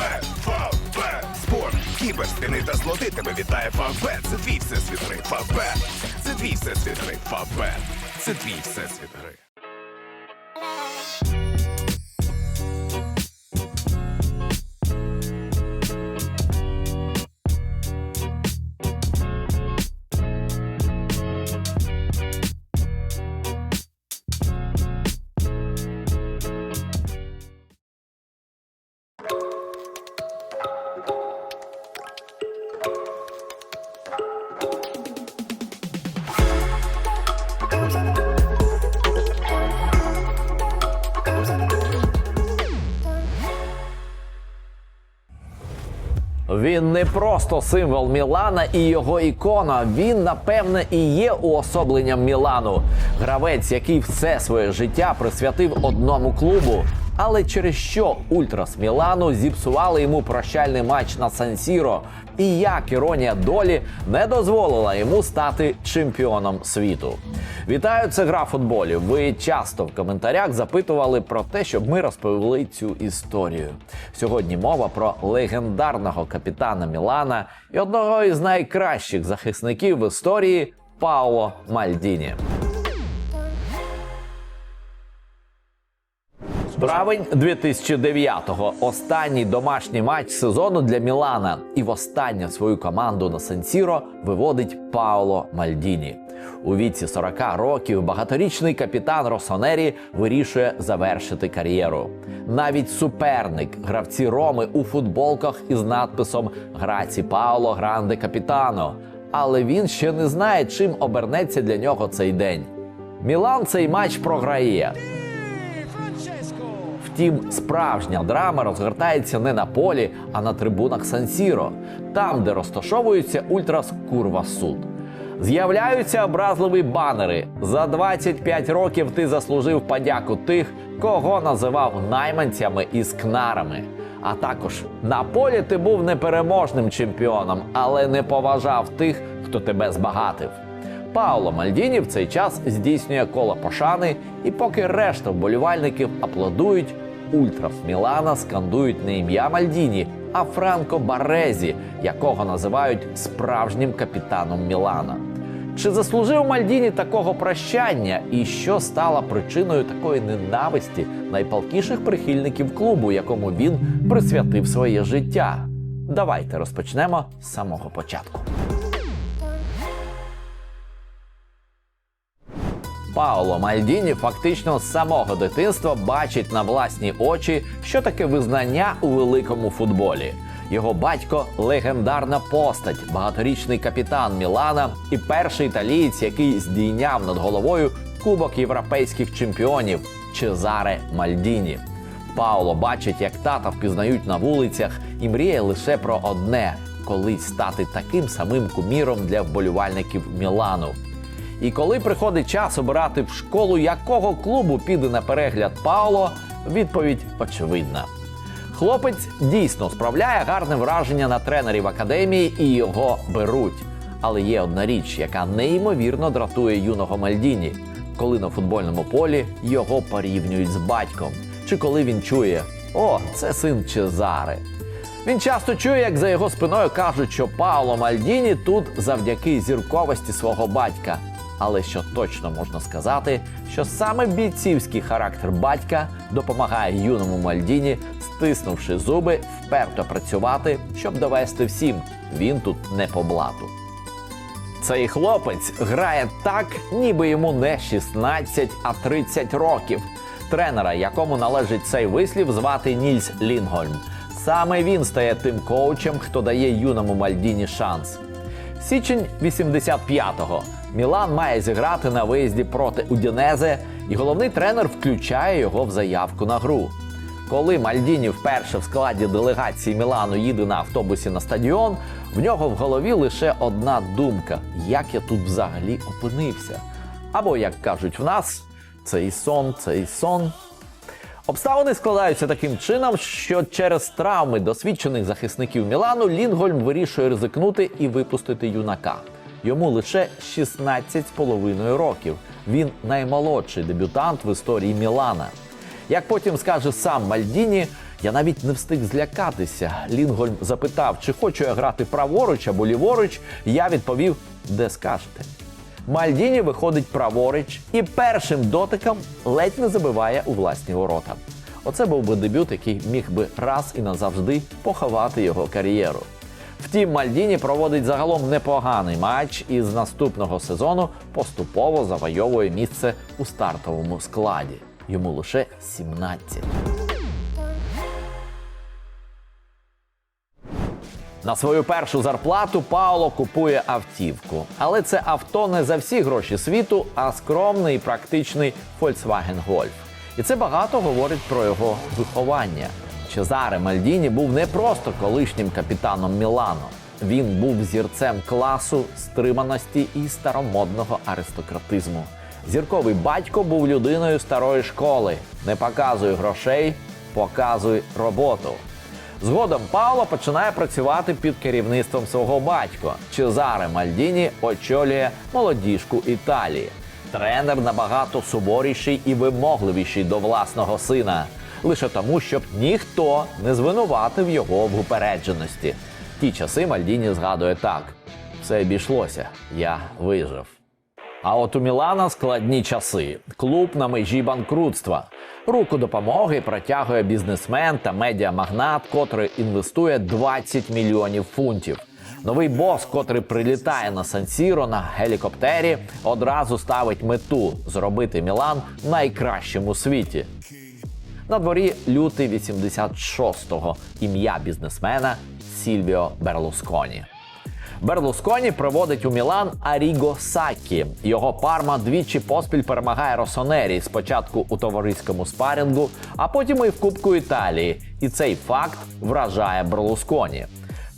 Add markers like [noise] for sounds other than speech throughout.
Фавбет, Спорт, спорт, кіберспіни та злоти тебе вітає Фавбет. Це твій всесвіт гри. Фавбет, це твій всесвіт гри. Фавбет, це твій всесвіт гри. Не просто символ Мілана і його ікона. Він, напевне, і є уособленням Мілану. Гравець, який все своє життя присвятив одному клубу. Але через що Ультрас Мілану зіпсували йому прощальний матч на Сан-Сіро, і як іронія долі не дозволила йому стати чемпіоном світу. Вітаю, це гра футболів. Ви часто в коментарях запитували про те, щоб ми розповіли цю історію. Сьогодні мова про легендарного капітана Мілана і одного із найкращих захисників в історії Пауло Мальдіні. Травень 2009-го. Останній домашній матч сезону для Мілана. І востаннє свою команду на Сан-Сіро виводить Пауло Мальдіні. У віці 40 років багаторічний капітан Росонері вирішує завершити кар'єру. Навіть суперник, гравці Роми у футболках із надписом Граці Пауло Гранде Капітано. Але він ще не знає, чим обернеться для нього цей день. Мілан цей матч програє. Втім, справжня драма розгортається не на полі, а на трибунах Сан-Сіро, там, де розташовується Ультрас Курва Суд. З'являються образливі банери. За 25 років ти заслужив подяку тих, кого називав найманцями і скнарами. А також на полі ти був непереможним чемпіоном, але не поважав тих, хто тебе збагатив. Пауло Мальдіні в цей час здійснює коло пошани, і поки решта вболівальників аплодують, ультраф Мілана скандують не ім'я Мальдіні, а Франко Барезі, якого називають справжнім капітаном Мілана. Чи заслужив Мальдіні такого прощання, і що стало причиною такої ненависті найпалкіших прихильників клубу, якому він присвятив своє життя? Давайте розпочнемо з самого початку. Пауло Мальдіні фактично з самого дитинства бачить на власні очі, що таке визнання у великому футболі. Його батько легендарна постать, багаторічний капітан Мілана і перший італієць, який здійняв над головою Кубок європейських чемпіонів Чезаре Мальдіні. Пауло бачить, як тата впізнають на вулицях, і мріє лише про одне колись стати таким самим куміром для вболівальників Мілану. І коли приходить час обирати в школу, якого клубу піде на перегляд Пауло, відповідь очевидна. Хлопець дійсно справляє гарне враження на тренерів академії і його беруть. Але є одна річ, яка неймовірно дратує юного Мальдіні, коли на футбольному полі його порівнюють з батьком, чи коли він чує: О, це син Чезаре. Він часто чує, як за його спиною кажуть, що Пауло Мальдіні тут завдяки зірковості свого батька. Але що точно можна сказати, що саме бійцівський характер батька допомагає юному Мальдіні, стиснувши зуби, вперто працювати, щоб довести всім, він тут не по блату. Цей хлопець грає так, ніби йому не 16, а 30 років. Тренера, якому належить цей вислів, звати Нільс Лінгольм. Саме він стає тим коучем, хто дає юному Мальдіні шанс. Січень 85-го. Мілан має зіграти на виїзді проти Удінезе, і головний тренер включає його в заявку на гру. Коли Мальдіні вперше в складі делегації Мілану їде на автобусі на стадіон, в нього в голові лише одна думка: як я тут взагалі опинився. Або, як кажуть в нас, цей сон, цей сон. Обставини складаються таким чином, що через травми досвідчених захисників Мілану Лінгольм вирішує ризикнути і випустити юнака. Йому лише 16,5 років. Він наймолодший дебютант в історії Мілана. Як потім скаже сам Мальдіні, Я навіть не встиг злякатися. Лінгольм запитав, чи хочу я грати праворуч або ліворуч. Я відповів, де скажете. Мальдіні виходить праворуч і першим дотиком ледь не забиває у власні ворота. Оце був би дебют, який міг би раз і назавжди поховати його кар'єру. Втім, Мальдіні проводить загалом непоганий матч і з наступного сезону поступово завойовує місце у стартовому складі. Йому лише 17. На свою першу зарплату Пауло купує автівку. Але це авто не за всі гроші світу, а скромний і практичний Volkswagen Golf. І це багато говорить про його виховання. Чезаре Мальдіні був не просто колишнім капітаном Мілано. Він був зірцем класу, стриманості і старомодного аристократизму. Зірковий батько був людиною старої школи. Не показуй грошей, показуй роботу. Згодом Пауло починає працювати під керівництвом свого батька. Чезаре Мальдіні очолює молодіжку Італії. Тренер набагато суворіший і вимогливіший до власного сина, лише тому, щоб ніхто не звинуватив його в упередженості. Ті часи Мальдіні згадує так: все обійшлося, я вижив. А от у Мілана складні часи. Клуб на межі банкрутства. Руку допомоги протягує бізнесмен та медіамагнат, котрий інвестує 20 мільйонів фунтів. Новий бос, котрий прилітає на Сан-Сіро на гелікоптері, одразу ставить мету зробити Мілан найкращим у світі. На дворі лютий 86-го ім'я бізнесмена Сільвіо Берлусконі. Берлусконі приводить у Мілан Аріго Сакі. Його парма двічі поспіль перемагає Росонері. Спочатку у товариському спарінгу, а потім і в Кубку Італії. І цей факт вражає Берлусконі.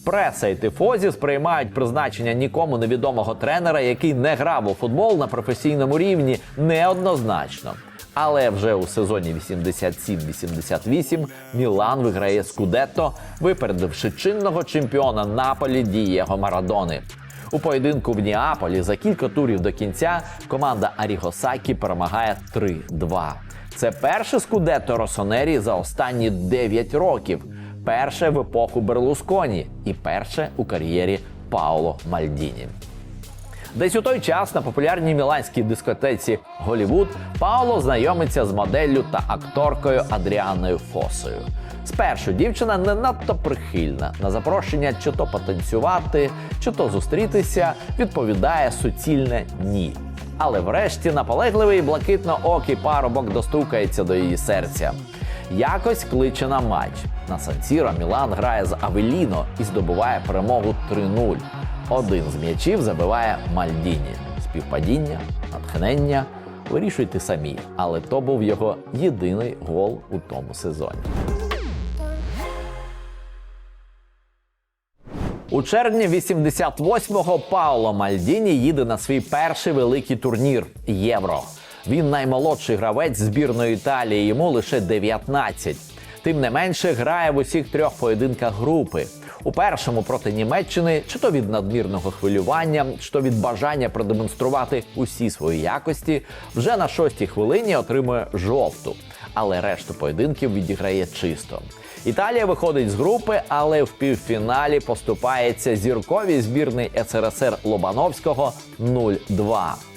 Преса і тифозі сприймають призначення нікому невідомого тренера, який не грав у футбол на професійному рівні, неоднозначно. Але вже у сезоні 87-88 Мілан виграє Скудетто, випередивши чинного чемпіона Наполі Дієго Марадони. У поєдинку в Ніаполі за кілька турів до кінця команда Арігосакі перемагає 3-2. Це перше Скудетто Росонері за останні 9 років, перше в епоху Берлусконі і перше у кар'єрі Пауло Мальдіні. Десь у той час на популярній міланській дискотеці Голівуд Пауло знайомиться з моделлю та акторкою Адріаною Фосою. Спершу дівчина не надто прихильна на запрошення чи то потанцювати, чи то зустрітися, відповідає суцільне ні. Але врешті наполегливий блакитно-окий парубок достукається до її серця. Якось кличе на матч. На Сан-Сіро Мілан грає з Авеліно і здобуває перемогу 3-0. Один з м'ячів забиває Мальдіні. Співпадіння, натхнення. Вирішуйте самі, але то був його єдиний гол у тому сезоні. У червні 88-го Пауло Мальдіні їде на свій перший великий турнір Євро. Він наймолодший гравець збірної Італії, йому лише 19. Тим не менше, грає в усіх трьох поєдинках групи. У першому проти Німеччини, чи то від надмірного хвилювання, чи то від бажання продемонструвати усі свої якості, вже на шостій хвилині отримує жовту, але решту поєдинків відіграє чисто. Італія виходить з групи, але в півфіналі поступається зірковій збірний СРСР Лобановського 0-2.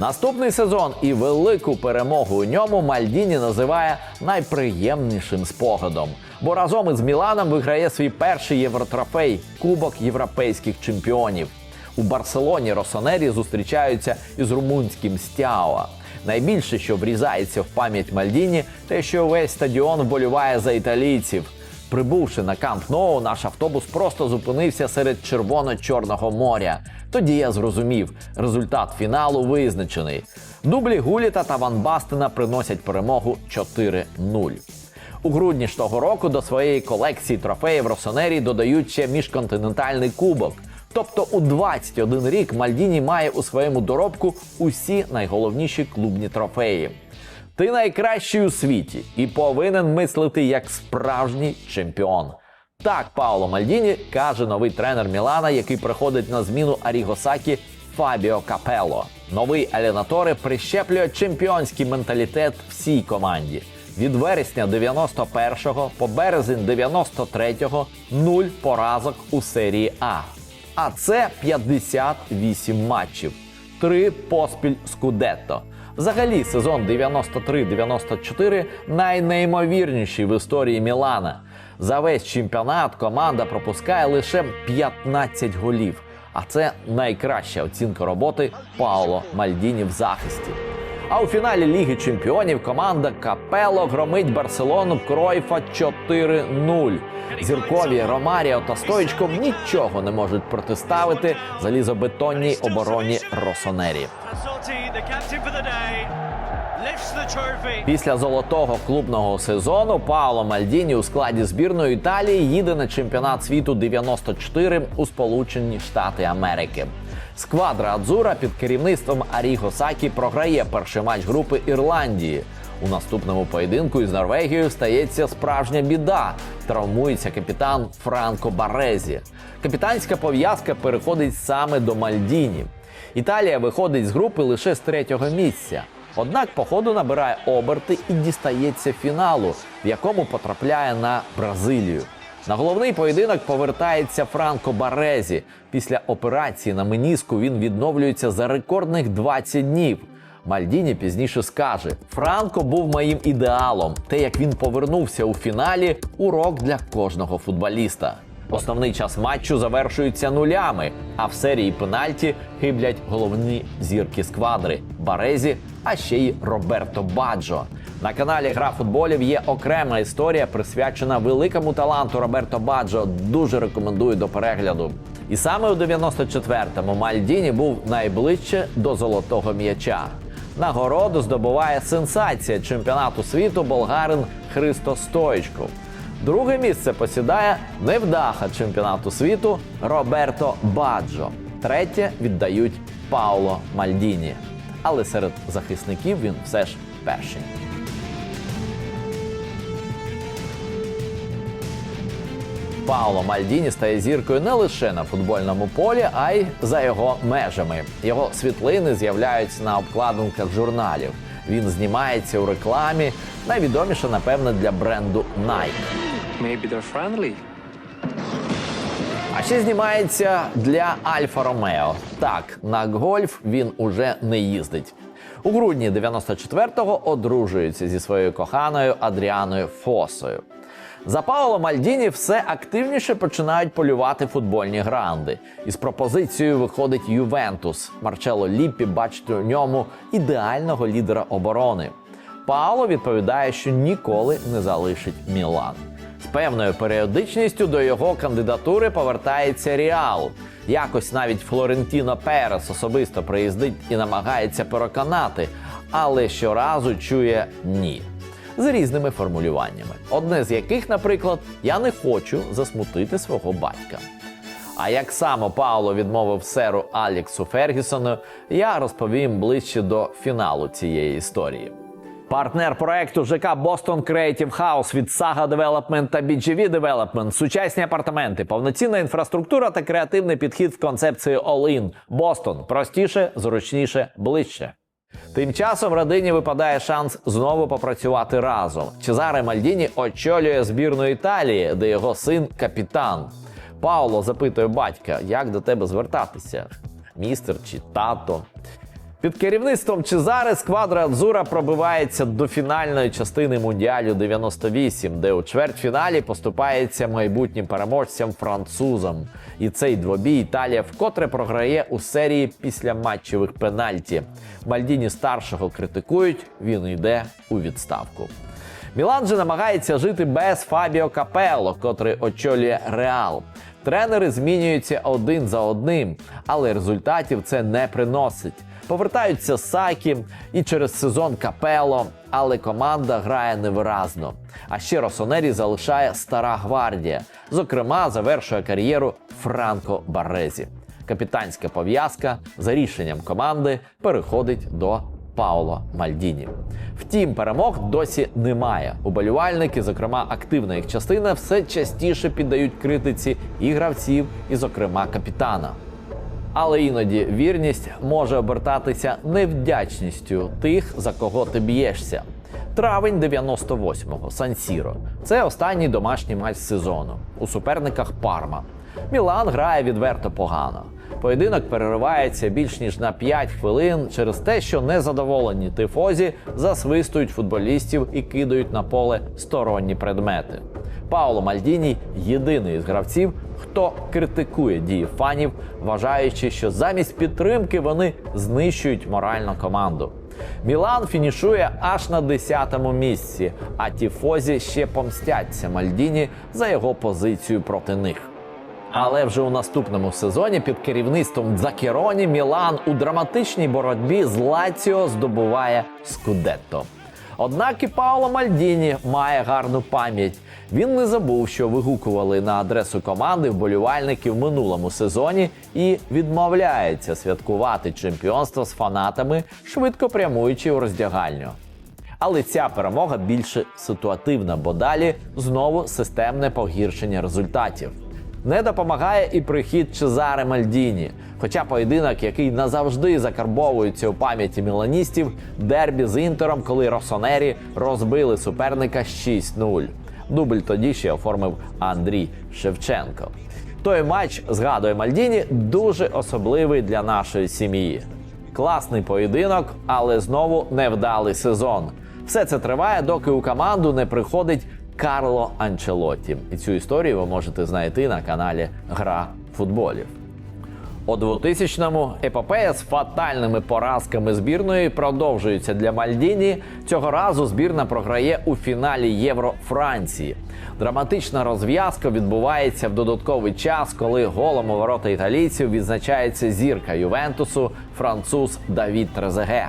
Наступний сезон і велику перемогу у ньому Мальдіні називає найприємнішим спогадом, бо разом із Міланом виграє свій перший євротрофей Кубок європейських чемпіонів. У Барселоні Росонері зустрічаються із румунським Стяоа. Найбільше, що врізається в пам'ять Мальдіні, те, що весь стадіон вболіває за італійців. Прибувши на Камп Ноу, наш автобус просто зупинився серед червоно-чорного моря. Тоді я зрозумів, результат фіналу визначений. Дублі Гуліта та Ван Бастена приносять перемогу 4-0. У грудні ж того року до своєї колекції трофеїв Росонері додають ще міжконтинентальний кубок. Тобто у 21 рік Мальдіні має у своєму доробку усі найголовніші клубні трофеї. Ти найкращий у світі і повинен мислити як справжній чемпіон. Так Пауло Мальдіні каже новий тренер Мілана, який приходить на зміну Арігосакі Фабіо Капелло. Новий Алінаторе прищеплює чемпіонський менталітет всій команді. Від вересня 91-го по березень 93-го нуль поразок у серії А. А це 58 матчів, три поспіль Скудетто. Взагалі, сезон 93-94 найнеймовірніший в історії Мілана. За весь чемпіонат команда пропускає лише 15 голів. А це найкраща оцінка роботи Пауло Мальдіні в захисті. А у фіналі Ліги Чемпіонів команда Капело громить Барселону Кройфа 4-0. Зіркові Ромаріо та Стоїчко нічого не можуть протиставити залізобетонній обороні Росонері. Після золотого клубного сезону Паоло Мальдіні у складі збірної Італії їде на чемпіонат світу 94 у Сполучені Штати Америки. Сквадра Адзура під керівництвом Аріго Сакі програє перший матч групи Ірландії. У наступному поєдинку із Норвегією стається справжня біда. Травмується капітан Франко Барезі. Капітанська пов'язка переходить саме до Мальдіні. Італія виходить з групи лише з третього місця. Однак по ходу набирає оберти і дістається фіналу, в якому потрапляє на Бразилію. На головний поєдинок повертається Франко Барезі. Після операції на меніску він відновлюється за рекордних 20 днів. Мальдіні пізніше скаже: Франко був моїм ідеалом. Те, як він повернувся у фіналі, урок для кожного футболіста. Основний час матчу завершується нулями, а в серії пенальті хиблять головні зірки сквадри Барезі, а ще й Роберто Баджо. На каналі Гра футболів є окрема історія, присвячена великому таланту Роберто Баджо. Дуже рекомендую до перегляду. І саме у 94-му Мальдіні був найближче до золотого м'яча. Нагороду здобуває сенсація чемпіонату світу болгарин Христо Стоїчков. Друге місце посідає невдаха чемпіонату світу Роберто Баджо. Третє віддають Пауло Мальдіні. Але серед захисників він все ж перший. Пауло Мальдіні стає зіркою не лише на футбольному полі, а й за його межами. Його світлини з'являються на обкладинках журналів. Він знімається у рекламі, найвідоміше, напевно, для бренду Nike. Maybe they're friendly. А ще знімається для Альфа Ромео. Так, на гольф він уже не їздить. У грудні 94-го одружується зі своєю коханою Адріаною Фосою. За Паоло Мальдіні все активніше починають полювати футбольні гранди. Із пропозицією виходить Ювентус. Марчело Ліппі бачить у ньому ідеального лідера оборони. Паоло відповідає, що ніколи не залишить Мілан. З певною періодичністю до його кандидатури повертається Ріал. Якось навіть Флорентіно Перес особисто приїздить і намагається переконати, але щоразу чує ні. З різними формулюваннями, одне з яких, наприклад, я не хочу засмутити свого батька. А як саме Пауло відмовив серу Аліксу Фергюсону, я розповім ближче до фіналу цієї історії. Партнер проекту ЖК Boston Creative House від Saga Development та BGV Development. Сучасні апартаменти, повноцінна інфраструктура та креативний підхід в концепції All-in. Бостон простіше, зручніше, ближче. Тим часом родині випадає шанс знову попрацювати разом. Чезаре Мальдіні очолює збірну Італії, де його син капітан. Пауло запитує батька, як до тебе звертатися, містер чи тато. Під керівництвом Чезаре сквадра Адзура пробивається до фінальної частини Мундіалю 98, де у чвертьфіналі поступається майбутнім переможцям французам. І цей двобій Італія вкотре програє у серії після матчевих пенальті. Мальдіні старшого критикують, він йде у відставку. Мілан же намагається жити без Фабіо Капелло, котрий очолює Реал. Тренери змінюються один за одним, але результатів це не приносить. Повертаються Сакі і через сезон Капело, але команда грає невиразно. А ще Росонері залишає стара гвардія. Зокрема, завершує кар'єру Франко Барезі. Капітанська пов'язка за рішенням команди переходить до Пауло Мальдіні. Втім, перемог досі немає. Уболівальники, зокрема активна їх частина, все частіше піддають критиці і гравців, і, зокрема, капітана. Але іноді вірність може обертатися невдячністю тих, за кого ти б'єшся. Травень 98-го Сан-Сіро. Це останній домашній матч сезону. У суперниках Парма. Мілан грає відверто погано. Поєдинок переривається більш ніж на 5 хвилин через те, що незадоволені тифозі засвистують футболістів і кидають на поле сторонні предмети. Пауло Мальдіні єдиний з гравців, хто критикує дії фанів, вважаючи, що замість підтримки вони знищують морально команду. Мілан фінішує аж на 10-му місці, а тіфозі ще помстяться Мальдіні за його позицію проти них. Але вже у наступному сезоні під керівництвом Дзакероні Мілан у драматичній боротьбі з Лаціо здобуває Скудетто. Однак і Пауло Мальдіні має гарну пам'ять. Він не забув, що вигукували на адресу команди вболівальники в минулому сезоні і відмовляється святкувати чемпіонство з фанатами, швидко прямуючи у роздягальню. Але ця перемога більше ситуативна, бо далі знову системне погіршення результатів. Не допомагає і прихід Чезаре Мальдіні. Хоча поєдинок, який назавжди закарбовується у пам'яті міланістів, дербі з інтером, коли Росонері розбили суперника 6-0. Дубль тоді ще оформив Андрій Шевченко. Той матч, згадує Мальдіні, дуже особливий для нашої сім'ї. Класний поєдинок, але знову невдалий сезон. Все це триває, доки у команду не приходить Карло Анчелотті. І цю історію ви можете знайти на каналі Гра футболів. У 2000-му епопея з фатальними поразками збірної продовжується для Мальдіні. Цього разу збірна програє у фіналі Євро Франції. Драматична розв'язка відбувається в додатковий час, коли голом у ворота італійців відзначається зірка Ювентусу француз Давід Трезеге.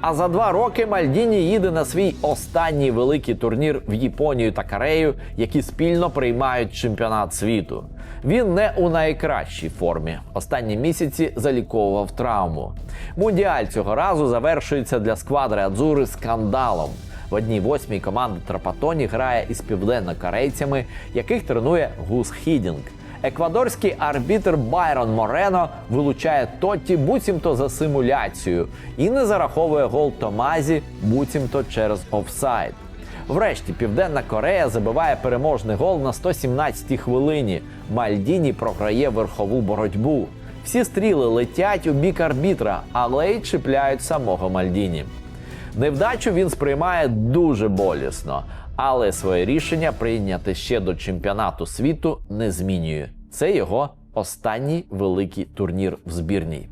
А за два роки Мальдіні їде на свій останній великий турнір в Японію та Корею, які спільно приймають чемпіонат світу. Він не у найкращій формі. Останні місяці заліковував травму. Мундіаль цього разу завершується для сквадри Адзури скандалом. В одній восьмій команда Трапатоні грає із південно-корейцями, яких тренує Гус Хідінг. Еквадорський арбітр Байрон Морено вилучає Тотті буцімто за симуляцію і не зараховує гол Томазі буцімто через офсайд. Врешті Південна Корея забиває переможний гол на 117-й хвилині. Мальдіні програє верхову боротьбу. Всі стріли летять у бік арбітра, але й чіпляють самого Мальдіні. Невдачу він сприймає дуже болісно, але своє рішення прийняти ще до чемпіонату світу не змінює. Це його останній великий турнір в збірній.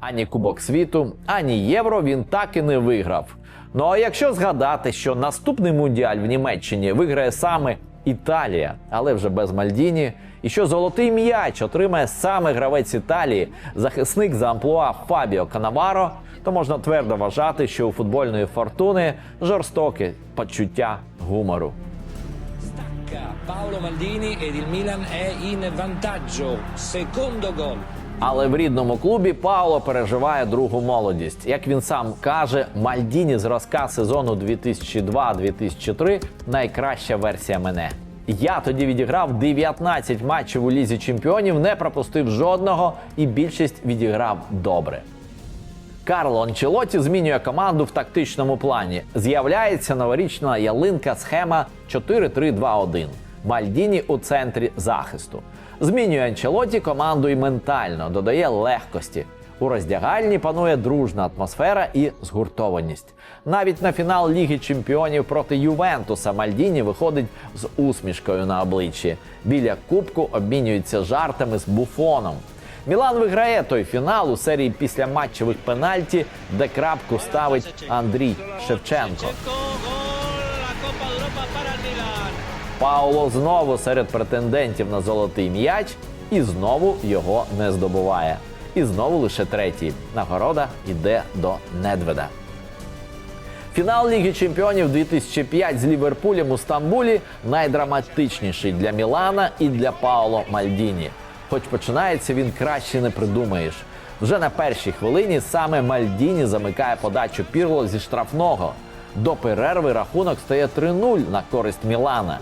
Ані Кубок світу, ані євро він так і не виграв. Ну а якщо згадати, що наступний мундіаль в Німеччині виграє саме Італія, але вже без Мальдіні, і що золотий м'яч отримає саме гравець Італії, захисник за амплуа Фабіо Канаваро, то можна твердо вважати, що у футбольної фортуни жорстоке почуття гумору. Paolo Maldini ed il Milan è in vantaggio. Secondo gol. Але в рідному клубі Пауло переживає другу молодість. Як він сам каже, Мальдіні зразка сезону 2002-2003 найкраща версія мене. Я тоді відіграв 19 матчів у лізі чемпіонів, не пропустив жодного, і більшість відіграв добре. Карло Анчелоті змінює команду в тактичному плані. З'являється новорічна ялинка схема 4-3-2-1. Мальдіні у центрі захисту. Змінює Анчелоті команду і ментально, додає легкості. У роздягальні панує дружна атмосфера і згуртованість. Навіть на фінал Ліги Чемпіонів проти Ювентуса Мальдіні виходить з усмішкою на обличчі. Біля кубку обмінюється жартами з буфоном. Мілан виграє той фінал у серії після матчевих пенальті, де крапку ставить Андрій Шевченко. Пауло знову серед претендентів на золотий м'яч і знову його не здобуває. І знову лише третій. Нагорода йде до Недведа. Фінал Ліги Чемпіонів 2005 з Ліверпулем у Стамбулі найдраматичніший для Мілана і для Пауло Мальдіні. Хоч починається він краще не придумаєш. Вже на першій хвилині саме Мальдіні замикає подачу Пірло зі штрафного. До перерви рахунок стає 3-0 на користь Мілана.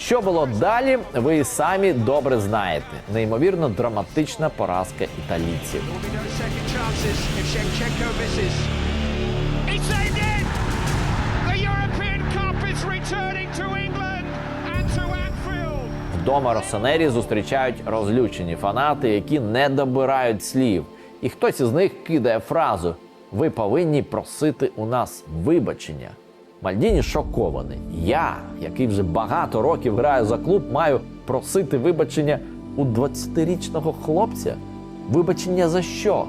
Що було далі, ви і самі добре знаєте. Неймовірно драматична поразка італійців. Вдома Росонері зустрічають розлючені фанати, які не добирають слів. І хтось із них кидає фразу: Ви повинні просити у нас вибачення. Мальдіні шокований. Я, який вже багато років граю за клуб, маю просити вибачення у 20-річного хлопця. Вибачення за що?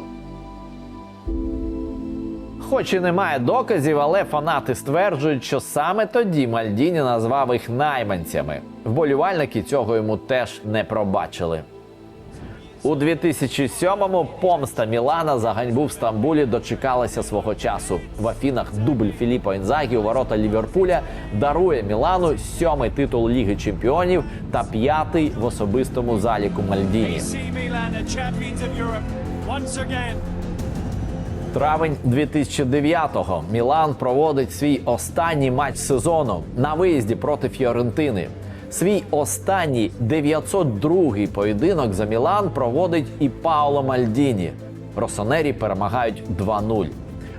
Хоч і немає доказів, але фанати стверджують, що саме тоді Мальдіні назвав їх найманцями. Вболівальники цього йому теж не пробачили. У 2007-му помста Мілана за ганьбу в Стамбулі дочекалася свого часу. В Афінах дубль Філіппо Інзагі у ворота Ліверпуля дарує Мілану сьомий титул Ліги Чемпіонів та п'ятий в особистому заліку Мальдіні. Травень 2009-го Мілан проводить свій останній матч сезону на виїзді проти Фіорентини. Свій останній 902-й поєдинок за Мілан проводить і Паоло Мальдіні. Росонері перемагають 2-0.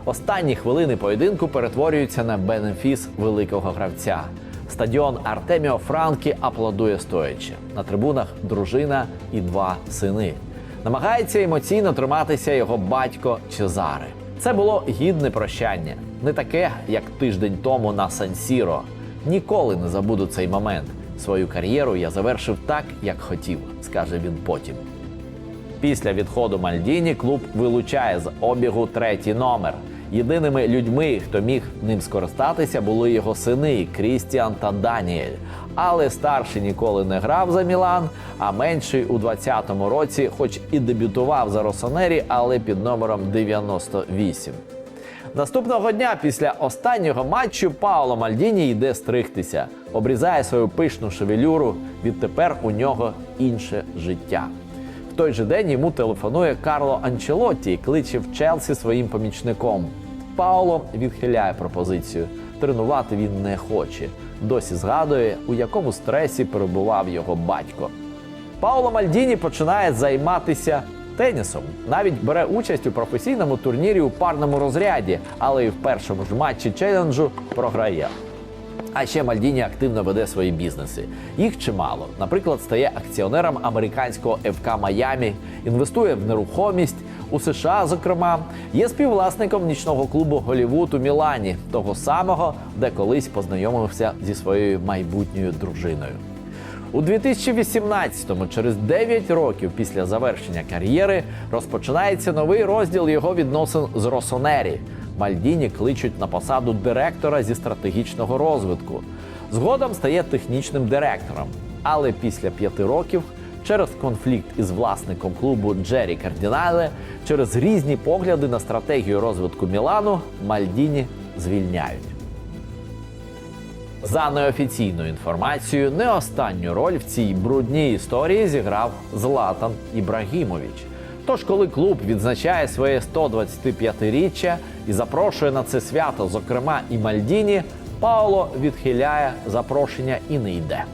Останні хвилини поєдинку перетворюються на бенефіс великого гравця. Стадіон Артеміо Франкі аплодує стоячи. На трибунах дружина і два сини. Намагається емоційно триматися його батько Чезаре. Це було гідне прощання, не таке, як тиждень тому на Сан-Сіро. Ніколи не забуду цей момент. Свою кар'єру я завершив так, як хотів, скаже він потім. Після відходу Мальдіні клуб вилучає з обігу третій номер. Єдиними людьми, хто міг ним скористатися, були його сини Крістіан та Даніель. Але старший ніколи не грав за Мілан, а менший у 20-му році, хоч і дебютував за Росонері, але під номером 98. Наступного дня після останнього матчу Паоло Мальдіні йде стригтися, обрізає свою пишну шевелюру. Відтепер у нього інше життя. В той же день йому телефонує Карло Анчелотті кличе в Челсі своїм помічником. Паоло відхиляє пропозицію. Тренувати він не хоче. Досі згадує, у якому стресі перебував його батько. Пауло Мальдіні починає займатися тенісом. Навіть бере участь у професійному турнірі у парному розряді, але і в першому ж матчі челенджу програє. А ще Мальдіні активно веде свої бізнеси. Їх чимало. Наприклад, стає акціонером американського ФК Майамі, інвестує в нерухомість у США, зокрема, є співвласником нічного клубу Голівуд у Мілані, того самого, де колись познайомився зі своєю майбутньою дружиною. У 2018-му, через 9 років після завершення кар'єри, розпочинається новий розділ його відносин з Росонері. Мальдіні кличуть на посаду директора зі стратегічного розвитку. Згодом стає технічним директором. Але після п'яти років, через конфлікт із власником клубу Джері Кардінале, через різні погляди на стратегію розвитку Мілану, Мальдіні звільняють. За неофіційною інформацією, не останню роль в цій брудній історії зіграв Златан Ібрагімович. Тож, коли клуб відзначає своє 125-річчя і запрошує на це свято, зокрема і Мальдіні, Пауло відхиляє запрошення і не йде.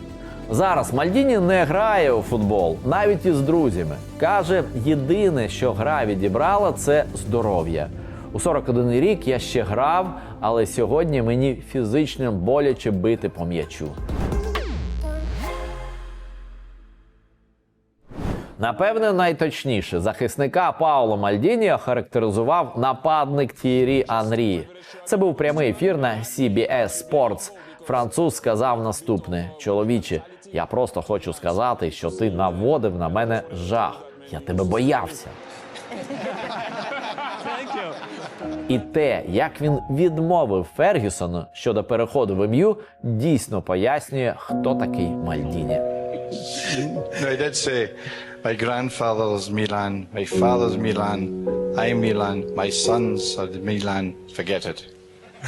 Зараз Мальдіні не грає у футбол, навіть із друзями. Каже, єдине, що гра відібрала, це здоров'я. У 41 рік я ще грав, але сьогодні мені фізично боляче бити по м'ячу. Напевне, найточніше захисника Пауло Мальдіні охарактеризував нападник Тієрі Анрі. Це був прямий ефір на CBS Sports. Француз сказав наступне: чоловіче, я просто хочу сказати, що ти наводив на мене жах. Я тебе боявся. І те, як він відмовив Фергюсону щодо переходу в ім'ю, дійсно пояснює, хто такий Мальдіні. My grandfather's Milan, my father's Milan, I'm Milan, my sons are Milan, forget it.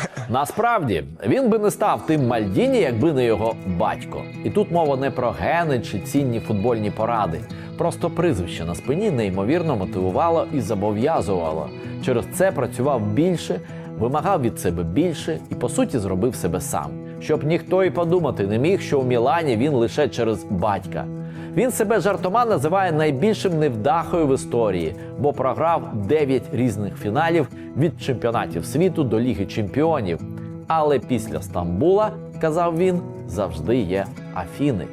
[laughs] Насправді він би не став тим Мальдіні, якби не його батько. І тут мова не про гени чи цінні футбольні поради. Просто прізвище на спині неймовірно мотивувало і зобов'язувало. Через це працював більше, вимагав від себе більше і, по суті, зробив себе сам. Щоб ніхто і подумати не міг, що у Мілані він лише через батька. Він себе жартома називає найбільшим невдахою в історії, бо програв 9 різних фіналів від чемпіонатів світу до Ліги Чемпіонів. Але після Стамбула казав він, завжди є Афіни.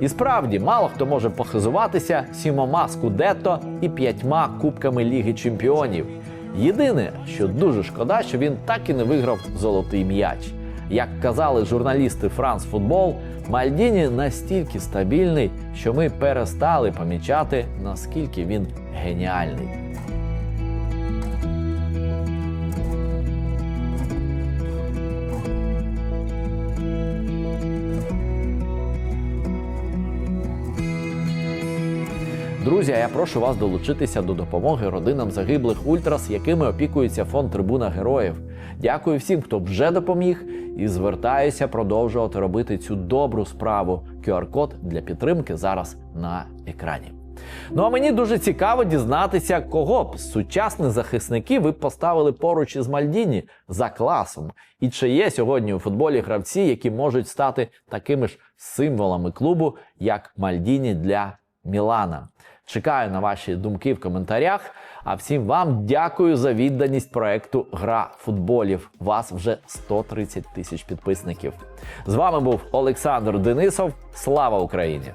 І справді, мало хто може похизуватися сімома скудетто і п'ятьма кубками Ліги Чемпіонів. Єдине, що дуже шкода, що він так і не виграв золотий м'яч. Як казали журналісти Франс Футбол, Мальдіні настільки стабільний, що ми перестали помічати, наскільки він геніальний. Друзі, я прошу вас долучитися до допомоги родинам загиблих ультрас, якими опікується фонд Трибуна Героїв. Дякую всім, хто вже допоміг, і звертаюся продовжувати робити цю добру справу. QR-код для підтримки зараз на екрані. Ну а мені дуже цікаво дізнатися, кого б сучасних захисників ви поставили поруч із Мальдіні за класом. І чи є сьогодні у футболі гравці, які можуть стати такими ж символами клубу, як Мальдіні для Мілана. Чекаю на ваші думки в коментарях. А всім вам дякую за відданість проекту Гра футболів. Вас вже 130 тисяч підписників. З вами був Олександр Денисов. Слава Україні!